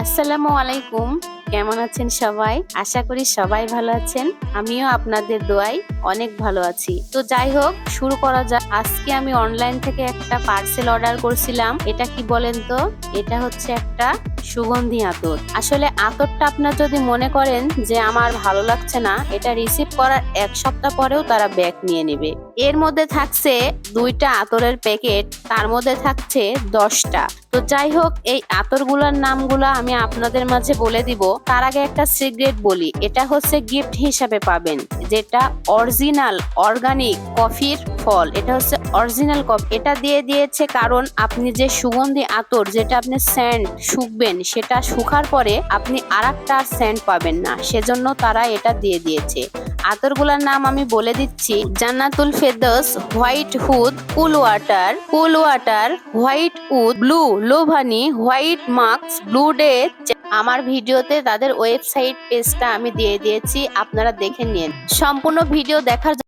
আসসালামু আলাইকুম। কেমন আছেন সবাই? আশা করি সবাই ভালো আছেন। আমিও আপনাদের দোয়ায় অনেক ভালো আছি। তো যাই হোক, শুরু করা যাক। আজকে আমি অনলাইন থেকে একটা পার্সেল অর্ডার করছিলাম। এটা কি বলেন তো? এটা হচ্ছে একটা সুগন্ধি আতর। আসলে আতরটা আপনার যদি মনে করেন যে আমার ভালো লাগছে না, এটা রিসিভ করার এক সপ্তাহ পরেও তারা ব্যাগ নিয়ে নেবে। এর মধ্যে থাকছে দুইটা আতরের প্যাকেট, তার মধ্যে থাকছে দশটা। তো যাই হোক, এই আতরগুলোর নামগুলো আমি আপনাদের মাঝে বলে দিব। তার আগে একটা সিগারেট বলি, এটা হচ্ছে গিফট হিসাবে পাবেন, যেটা অরিজিনাল, অর্গানিক কফির ফল। এটা হচ্ছে অরিজিনাল কফি। এটা দিয়ে দিয়েছে কারণ আপনি যে সুগন্ধি আতর, যেটা আপনি স্যান্ড শুকবেন, সেটা শুকার পরে আপনি আর একটা স্যান্ড পাবেন না। সেজন্য তারা এটা দিয়ে দিয়েছে। আতরগুলোর নাম আমি বলে দিচ্ছি। Jannatul ফেদস white oud cool water cool water, white oud, blue, লোভানি, white musk blue day আমার ভিডিওতে তাদের ওয়েবসাইট পেজটা আমি দিয়ে দিয়েছি, আপনারা দেখে নিন। সম্পূর্ণ ভিডিও দেখার